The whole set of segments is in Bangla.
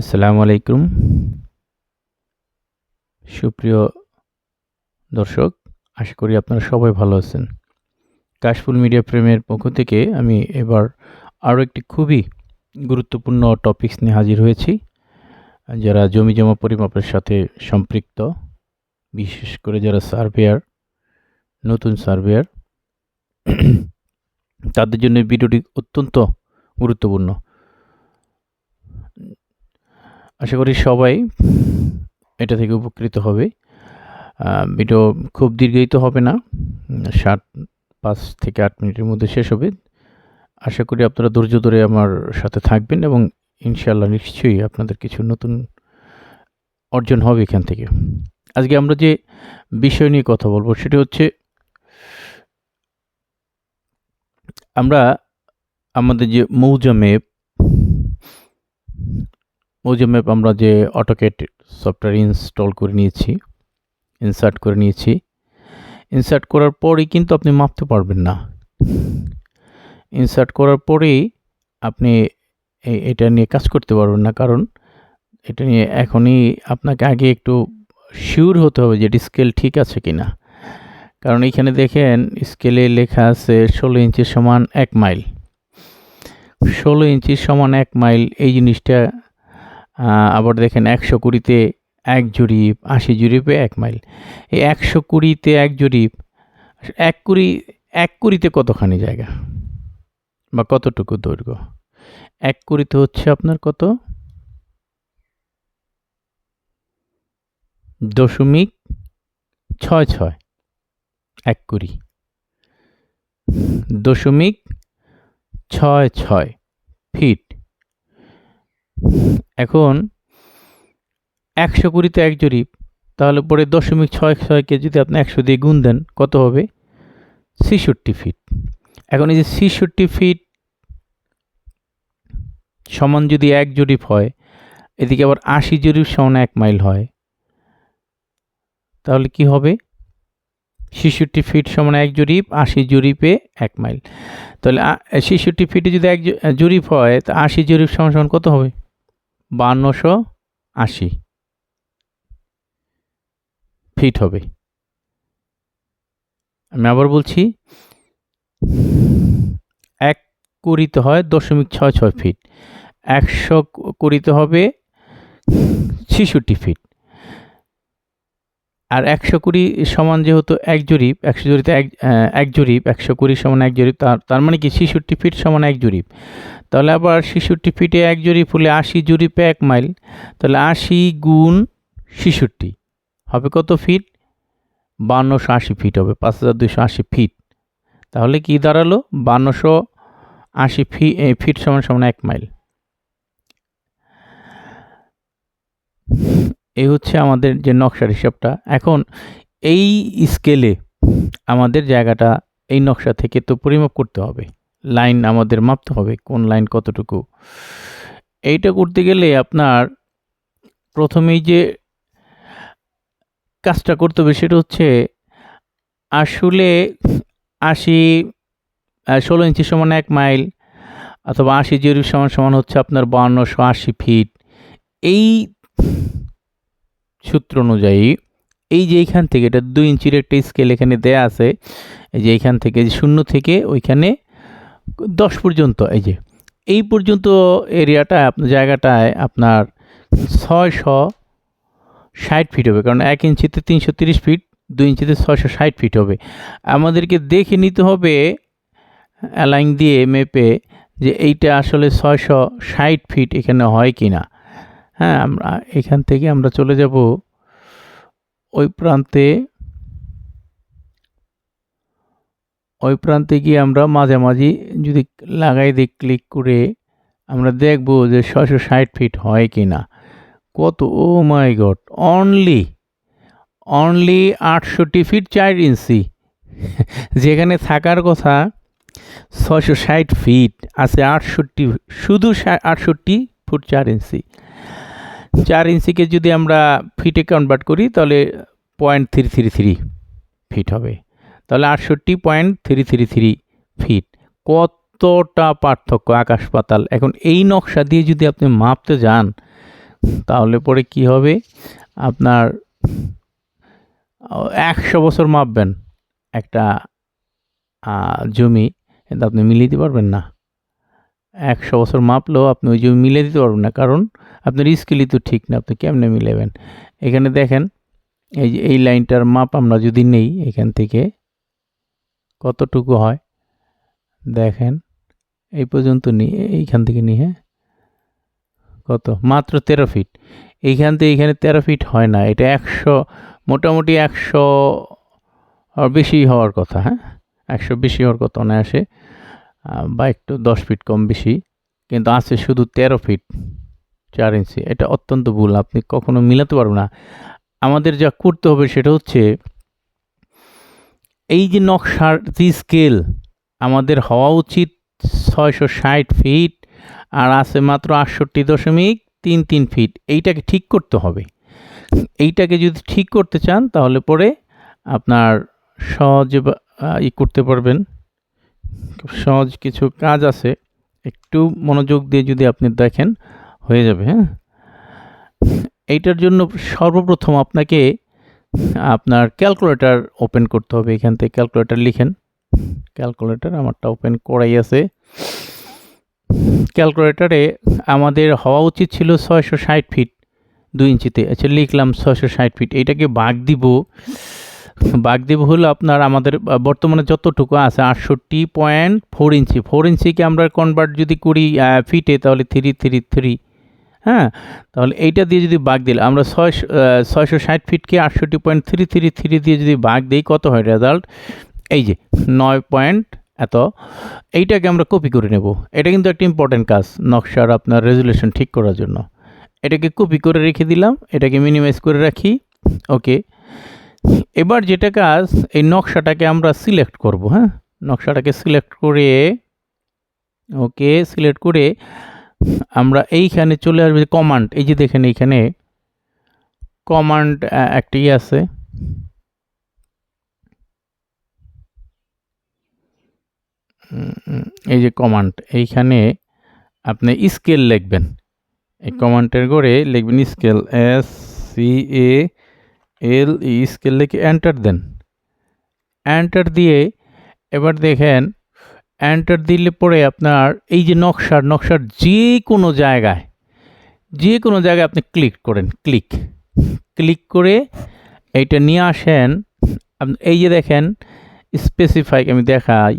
আসসালামু আলাইকুম। সুপ্রিয় দর্শক, আশা করি আপনারা সবাই ভালো আছেন। কাশফুল মিডিয়া প্রেমের পক্ষ থেকে আমি এবার আরও একটি খুবই গুরুত্বপূর্ণ টপিকস নিয়ে হাজির হয়েছি, যারা জমি জমা পরিমাপের সাথে সম্পৃক্ত, বিশেষ করে যারা সার্ভেয়ার, নতুন সার্ভেয়ার। তাদের জন্য ভিডিওটি অত্যন্ত গুরুত্বপূর্ণ। আশা করি সবাই এটা থেকে উপকৃত হবে। ভিডিও খুব দীর্ঘায়িত হবে না। ষাট পাঁচ থেকে আট মিনিটের মধ্যে শেষ হবে। আশা করি আপনারা ধৈর্য ধরে আমার সাথে থাকবেন এবং ইনশাল্লাহ নিশ্চয়ই আপনাদের কিছু নতুন অর্জন হবে এখান থেকে। আজকে আমরা যে বিষয় নিয়ে কথা বলব সেটা হচ্ছে আমরা আমাদের যে মৌজা ম্যাপ মৌজা ম্যাপ আমরা যে অটোকেট সফটওয়্যার ইনস্টল করে নিয়েছি ইনসার্ট করে নিয়েছি ইনসার্ট করার পরেই কিন্তু আপনি মাপতে পারবেন না। ইনসার্ট করার পরেই আপনি এটা নিয়ে কাজ করতে পারবেন না, কারণ এটা নিয়ে এখনই আপনাকে আগে একটু শিওর হতে হবে যে স্কেল ঠিক আছে কি না কারণ এখানে দেখেন স্কেলে লেখা আছে ষোলো ইঞ্চির সমান এক মাইল ষোলো ইঞ্চির সমান এক মাইল এই জিনিসটা আবার দেখেন একশো কুড়িতে এক জরিপ, আশি জরিপে এক মাইল। এই একশো কুড়িতে এক জরিপ, এক কুড়ি, এক কুড়িতে কতখানি জায়গা? বা কতটুকু দৈর্ঘ্য? এক কুড়িতে হচ্ছে আপনার কত? দশমিক ছয় ছয়, এক কুড়ি। দশমিক ছয় ছয় ফিট। এখন একশো কুড়িতে এক জরিপ, তাহলে পরে দশমিক ছয় ছয়কে যদি আপনি একশো দিয়ে গুণ দেন, কত হবে? ছেষট্টি ফিট এখন এই যে ছেষট্টি ফিট সমান যদি এক জরিপ হয়, এদিকে আবার আশি জরিপ সমান এক মাইল হয়, তাহলে কি হবে? ছেষট্টি ফিট সমান এক জরিপ, আশি জরিপে এক মাইল। তাহলে ছেষট্টি ফিটে যদি এক জরিপ হয়, তা আশি জরিপ সমান সমান কত হবে? বান্নশো আশি। ফিট হবে। আমি আবার বলছি, এক কুড়িতে হয় দশমিক ছয় ছয় ফিট। একশো কুড়িতে হবে ছিষট্টি ফিট। আর একশো কুড়ি সমান যেহেতু এক জরিপ, একশো জরিতে এক এক জরিপ, একশো কুড়ি সমান এক জরিপ, তার তার মানে কি ছেষট্টি ফিট সমান এক জরিপ। তাহলে আবার ছেষট্টি ফিটে এক জরিপ হলে আশি জরিপে এক মাইল, তাহলে আশি গুণ ছেষট্টি হবে কত ফিট? বান্নশো আশি ফিট হবে, পাঁচ হাজার দুশো আশি ফিট। তাহলে কি দাঁড়াল? বান্নশো আশি ফি ফিট সমান সমান এক মাইল। এই হচ্ছে আমাদের যে নকশার হিসাবটা। এখন এই স্কেলে আমাদের জায়গাটা এই নকশা থেকে তো পরিমাপ করতে হবে। লাইন আমাদের মাপতে হবে কোন লাইন কতটুকু। এইটা করতে গেলে আপনার প্রথমেই যে কাজটা করতে হবে সেটা হচ্ছে আসলে আশি ষোলো ইঞ্চি সমান এক মাইল অথবা আশি জরিপ সমান সমান হচ্ছে আপনার বাউন্নশো আশি ফিট এই সূত্র অনুযায়ী, এই যে এইখান থেকে, এটা দুই ইঞ্চির একটা স্কেল এখানে দেয়া আছে, এই যে এইখান থেকে শূন্য থেকে ওইখানে দশ পর্যন্ত, এই যে, এই পর্যন্ত এরিয়াটা আপনার জায়গাটায় আপনার ছয়শো ষাট ফিট হবে, কারণ এক ইঞ্চিতে তিনশো তিরিশ ফিট দুই ইঞ্চিতে ছয়শো ষাট ফিট হবে। আমাদেরকে দেখে নিতে হবে অ্যালাইন দিয়ে মেপে যে এইটা আসলে ছয়শো ষাট ফিট এখানে হয় কি না হ্যাঁ আমরা এখান থেকে আমরা চলে যাব ওই প্রান্তে। ওই প্রান্তে গিয়ে আমরা মাঝামাঝি যদি লাগাই দিই ক্লিক করে আমরা দেখব যে ছয়শো ষাট ফিট হয় কি না কত, oh my god, only only আটষট্টি ফিট চার ইঞ্চি। যেখানে থাকার কথা ছয়শো ষাট ফিট, আছে আটষট্টি, শুধু আটষট্টি ফুট চার ইঞ্চি। চার ইঞ্চিকে যদি আমরা ফিটে কনভার্ট করি, তাহলে point three three three feet হবে। তাহলে আটষট্টি point three three three feet কতটা পার্থক্য আকাশ পাতাল? এখন এই নকশা দিয়ে যদি আপনি মাপতে যান, তাহলে পরে কি হবে? আপনার একশো বছর মাপবেন একটা জমি। আপনি মিলিয়ে দিতে পারবেন না। একশো বছর মাপলেও আপনি ওই জমি মিলে দিতে পারবেন না। কারণ আপনার স্কিলই তো ঠিক না আপনি কেমনে মিলাবেন? এখানে দেখেন এই যে এই লাইনটার মাপ আমরা যদি নেই এখান থেকে কতটুকু হয়? দেখেন এই পর্যন্ত নিই এইখান থেকে নিই হ্যাঁ? কত? মাত্র তেরো ফিট এইখান থেকে এইখানে তেরো ফিট হয় না এটা একশো মোটামুটি একশো বেশি হওয়ার কথা হ্যাঁ? একশো বেশি হওয়ার কথা অনায়াসে। আহ, বা একটু দশ ফিট কম বেশি, কিন্তু আছে শুধু তেরো ফিট চার ইঞ্চি এটা অত্যন্ত ভুল, আপনি কখনো মিলাতে পারবেন না। আমাদের যা করতে হবে সেটা হচ্ছে, এই যে নকশার যে স্কেল আমাদের হওয়া উচিত ছয়শো ষাট ফিট আর আছে মাত্র আটষট্টি দশমিক তিন তিন ফিট এইটাকে ঠিক করতে হবে। এইটাকে যদি ঠিক করতে চান, তাহলে পরে আপনার সহজে ই করতে পারবেন। খুব সহজ কিছু কাজ আছে। একটু মনোযোগ দিয়ে যদি আপনি দেখেন, হয়ে যাবে হ্যাঁ? এইটার জন্য সর্বপ্রথম আপনাকে আপনার ক্যালকুলেটার ওপেন করতে হবে। এখান থেকে ক্যালকুলেটার লিখেন। ক্যালকুলেটার আমারটা ওপেন করাই আছে। ক্যালকুলেটরে আমাদের হওয়া উচিত ছিল ছয়শো ষাট ফিট দুই ইঞ্চিতে। আচ্ছা লিখলাম ছয়শো ষাট ফিট। এইটাকে ভাগ দিব। ভাগ দিব হলো আপনার আমাদের বর্তমানে যতটুকু আছে, আটষট্টি পয়েন্ট ফোর ইঞ্চি। ফোর ইঞ্চিকে আমরা কনভার্ট যদি করি ফিটে তাহলে থ্রি থ্রি থ্রি হ্যাঁ? তাহলে এইটা দিয়ে যদি বাঘ দিলে, আমরা ছয়শো ছয়শো ষাট ফিটকে আটষট্টি পয়েন্ট থ্রি থ্রি থ্রি দিয়ে যদি বাঘ দিই, কত হয় রেজাল্ট এই যে, নয় পয়েন্ট এত। এইটাকে আমরা কপি করে নেব। এটা কিন্তু একটা ইম্পর্টেন্ট কাজ, নকশার আপনার রেজুলেশন ঠিক করার জন্য। এটাকে কপি করে রেখে দিলাম, এটাকে মিনিমাইজ করে রাখি ওকে এবার যেটা কাজ এই নকশাটাকে আমরা সিলেক্ট করব হ্যাঁ? নকশাটাকে সিলেক্ট করে ওকে সিলেক্ট করে আমরা এইখানে চলে আসবে কমান্ড এই যে দেখেন এইখানে কমান্ড একটি আছে। এই যে কমান্ড এইখানে আপনি স্কেল লিখবেন। এই কমান্ডের করে লিখবেন scale S C A L E scale লিখে এন্টার দেন। এন্টার দিয়ে এবার দেখেন এন্টার দিলে পরে আপনার এই যে নকশার নকশার যে কোনো জায়গায় যে কোনো জায়গায় আপনি ক্লিক করেন ক্লিক ক্লিক করে এইটা নিয়ে আসেন। এই যে দেখেন স্পেসিফাই আমি দেখাই।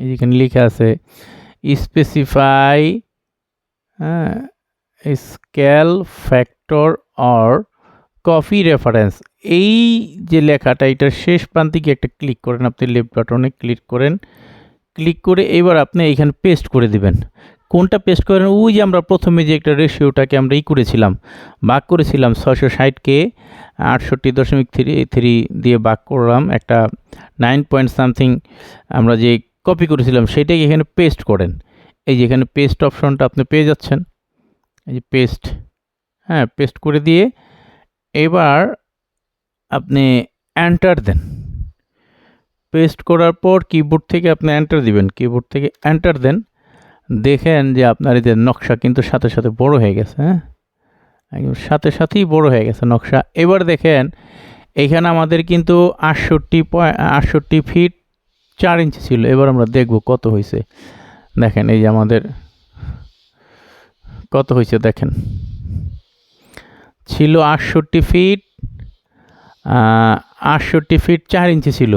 এই যেখানে লেখা আছে স্পেসিফাই হ্যাঁ scale factor or copy reference এই যে লেখাটা, এটার শেষ প্রান্তিকে একটা ক্লিক করেন, আপনি লেফট বাটনে ক্লিক করেন। ক্লিক করে এবার আপনি এইখানে পেস্ট করে দিবেন। কোনটা পেস্ট করেন? ওই যে আমরা প্রথমে যে একটা রেশিওটাকে আমরা ই করেছিলাম বাক করেছিলাম ছশো ষাটকে আটষট্টি দশমিক থ্রি থ্রি দিয়ে বাক করলাম একটা নাইন পয়েন্ট সামথিং আমরা যে কপি করেছিলাম, সেটাকে এখানে পেস্ট করেন। এই যে এখানে পেস্ট অপশনটা আপনি পেয়ে যাচ্ছেন। এই যে পেস্ট হ্যাঁ পেস্ট করে দিয়ে এবার আপনি এন্টার দেন। পেস্ট করার পর কিবোর্ড থেকে আপনি এন্টার দিবেন। কিবোর্ড থেকে এন্টার দেন। দেখেন যে আপনার যে নকশা কিন্তু সাথে সাথে বড় হয়ে গেছে হ্যাঁ? সাথে সাথেই বড় হয়ে গেছে নকশা। এবার দেখেন, এখানে আমাদের কিন্তু আটষট্টি আটষট্টি ফিট চার ইঞ্চি ছিল। এবার আমরা দেখব কত হয়েছে দেখেন এই যে আমাদের কত হয়েছে দেখেন। ছিল আটষট্টি ফিট আটষট্টি ফিট চার ইঞ্চি ছিল।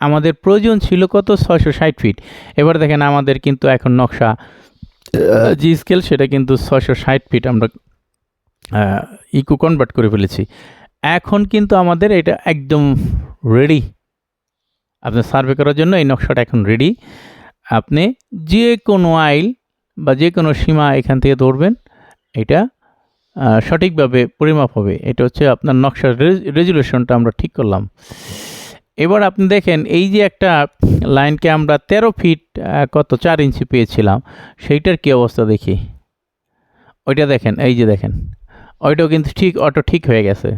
আমাদের প্রয়োজন ছিল কত? ছয়শো ষাট ফিট। এবার দেখেন আমাদের কিন্তু এখন নকশা জি স্কেল সেটা কিন্তু ছয়শো ষাট ফিট আমরা ইকো কনভার্ট করে ফেলেছি। এখন কিন্তু আমাদের এটা একদম রেডি আপনার সার্ভে করার জন্য এই নকশাটা এখন রেডি আপনি যে কোনো আইল বা যে কোনো সীমা এখান থেকে ধরবেন, এটা সঠিকভাবে পরিমাপ হবে। এটা হচ্ছে আপনার নকশার রেজুলেশনটা আমরা ঠিক করলাম। এবার আপনি দেখেন এই যে একটা লাইনকে আমরা তেরো ফিট আহ, কত চার ইঞ্চি পেয়েছিলাম সেইটার কী অবস্থা দেখি? ওইটা দেখেন এই যে দেখেন ওইটাও কিন্তু ঠিক অটো ঠিক হয়ে গেছে।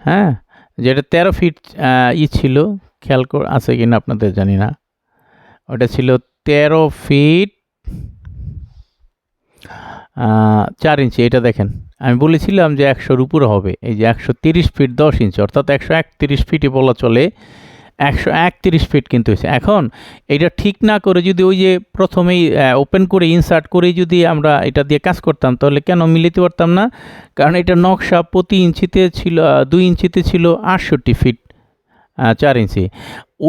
হ্যাঁ যেটা তেরো ফিট আহ, ই ছিল খেয়াল কর আছে কি না আপনাদের জানি না। ওটা ছিল তেরো ফিট চার ইঞ্চি, এটা দেখেন। আমি বলেছিলাম যে একশোর উপরে হবে। এই যে একশো তিরিশ ফিট দশ ইঞ্চি, অর্থাৎ একশো একত্রিশ ফিটই বলা চলে, একশো একত্রিশ ফিট কিন্তু হয়েছে। এখন এটা ঠিক না করে যদি ওই যে প্রথমেই ওপেন করে ইনসার্ট করে যদি আমরা এটা দিয়ে কাজ করতাম, তাহলে কেন মিলিতে পারতাম না? কারণ এটা নকশা প্রতি ইঞ্চিতে ছিল দুই ইঞ্চিতে ছিল আটষট্টি ফিট চার ইঞ্চি।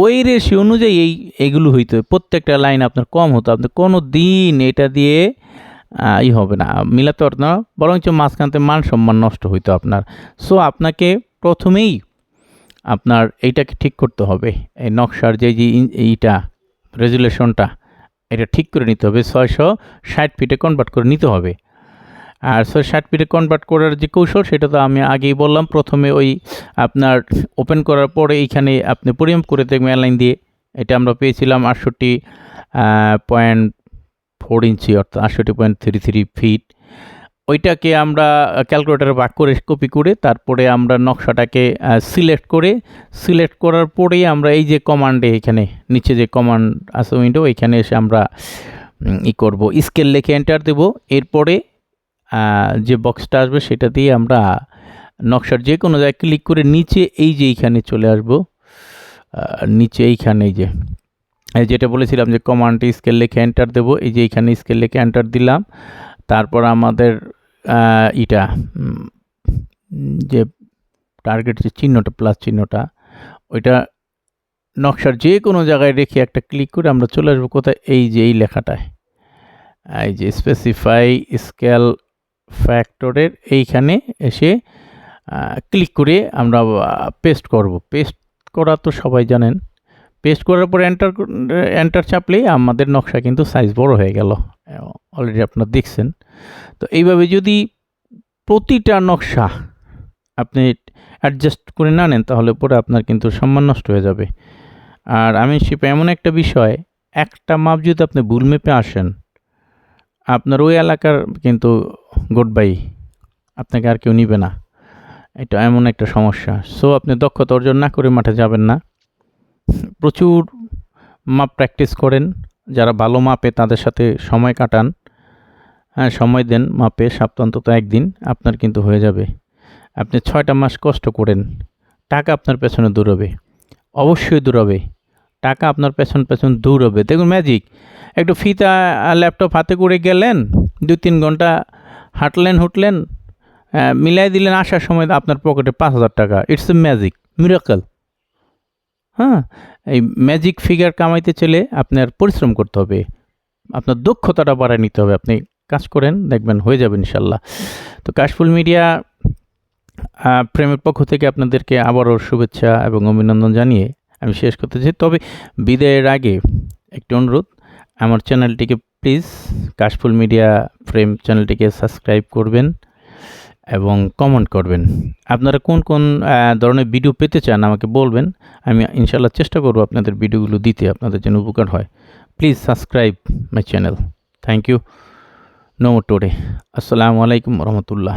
ওই রেশি অনুযায়ী এই, এগুলো হইতো। প্রত্যেকটা লাইন আপনার কম হতো। আপনি কোনো দিন এটা দিয়ে ই হবে না। মিলাতে পারতো না, বরঞ্চ মাঝখানতে মান সম্মান নষ্ট হইতো আপনার। সো আপনাকে প্রথমেই আপনার এইটাকে ঠিক করতে হবে। এই নকশার যে যে এইটা রেজুলেশনটা এটা ঠিক করে নিতে হবে। ছয়শো ষাট ফিটে কনভার্ট করে নিতে হবে। আর ছয় ষাট ফিটে কনভার্ট করার যে কৌশল, সেটা তো আমি আগেই বললাম, প্রথমে ওই আপনার ওপেন করার পরে এইখানে আপনি পরিমাপ করে দেখবেন অ্যালাইন দিয়ে। এটা আমরা পেয়েছিলাম আটষট্টি পয়েন্ট ফোর ইঞ্চি অর্থাৎ আটষট্টি পয়েন্ট থ্রি থ্রি ফিট ওইটাকে আমরা ক্যালকুলেটারে ভাগ করে কপি করে তারপরে আমরা নকশাটাকে সিলেক্ট করে সিলেক্ট করার পরেই আমরা এই যে কমান্ডে এখানে, নিচে যে কমান্ড আছে উইন্ডো এখানে এসে আমরা ই করব স্কেল লিখে এন্টার দেব। এরপরে যে বক্সটা আসবে সেটা দিয়ে আমরা নকশার যে কোনো জায়গায় ক্লিক করে নিচে এই যে এইখানে চলে আসব নিচে এইখানে এই যে যেটা বলেছিলাম যে কমান্ডটি স্কেল লিখে এন্টার দেবো, এই যে এইখানে স্কেল লিখে এন্টার দিলাম। তারপর আমাদের ইটা যে টার্গেট যে চিহ্নটা প্লাস চিহ্নটা, ওইটা নকশার যে কোনো জায়গায় রেখে একটা ক্লিক করে আমরা চলে আসব কোথায়? এই যে, এই লেখাটায়। এই যে স্পেসিফাই স্কেল ফ্যাক্টরের এইখানে এসে ক্লিক করে আমরা পেস্ট করব। পেস্ট করা তো সবাই জানেন। পেস্ট করার পর এন্টার এন্টার চাপলেই আমাদের নকশা কিন্তু সাইজ বড় হয়ে গেল। অলরেডি আপনারা দেখছেন। তো এইভাবে যদি প্রতিটা নকশা আপনি অ্যাডজাস্ট করে না নেন, তাহলে পরে আপনার কিন্তু সম্মান নষ্ট হয়ে যাবে। আর আমি শিপে এমন একটা বিষয়, একটা মাপ যদি আপনি ভুল মেপে আসেন, আপনার ওই এলাকার কিন্তু গুড বাই আপনাকে আর কেউ নিবে না। এটা এমন একটা সমস্যা। সো আপনি দক্ষতা অর্জন না করে মাঠে যাবেন না। প্রচুর মাপ প্র্যাকটিস করেন, যারা ভালো মাপে তাদের সাথে সময় কাটান হ্যাঁ সময় দেন মাপে সপ্তাহ অন্তত একদিন আপনার কিন্তু হয়ে যাবে। আপনি ছয়টা মাস কষ্ট করেন, টাকা আপনার পেছনে দৌড়বে, অবশ্যই দৌড়বে, টাকা আপনার পেছন পেছন দৌড়বে। দেখুন ম্যাজিক একটু ফিতা ল্যাপটপ হাতে করে গেলেন, দুই তিন ঘণ্টা হাঁটলেন, হুটলেন মিলাই দিলেন, আসার সময় আপনার পকেটে পাঁচ হাজার টাকা। ইটস এ ম্যাজিক মিরাকল হ্যাঁ এই ম্যাজিক ফিগার কামাইতে চলে আপনার পরিশ্রম করতে হবে। আপনার দক্ষতাটা বাড়ায় নিতে হবে। আপনি কাজ করেন, দেখবেন হয়ে যাবে ইনশাল্লাহ। তো কাশফুল মিডিয়া প্রেমের পক্ষ থেকে আপনাদেরকে আবারও শুভেচ্ছা এবং অভিনন্দন জানিয়ে আমি শেষ করতে চাই। তবে বিদায়ের আগে একটি অনুরোধ, আমার চ্যানেলটিকে প্লিজ কাশফুল মিডিয়া প্রেম চ্যানেলটিকে সাবস্ক্রাইব করবেন। এবং কমেন্ট করবেন। আপনারা কোন কোন ধরনের ভিডিও পেতে চান আমাকে বলবেন। আমি ইনশাল্লাহ চেষ্টা করব আপনাদের ভিডিওগুলো দিতে, আপনাদের যেন উপকার হয়। Please subscribe my channel thank you no more today আসসালামু আলাইকুম রহমতুল্লাহ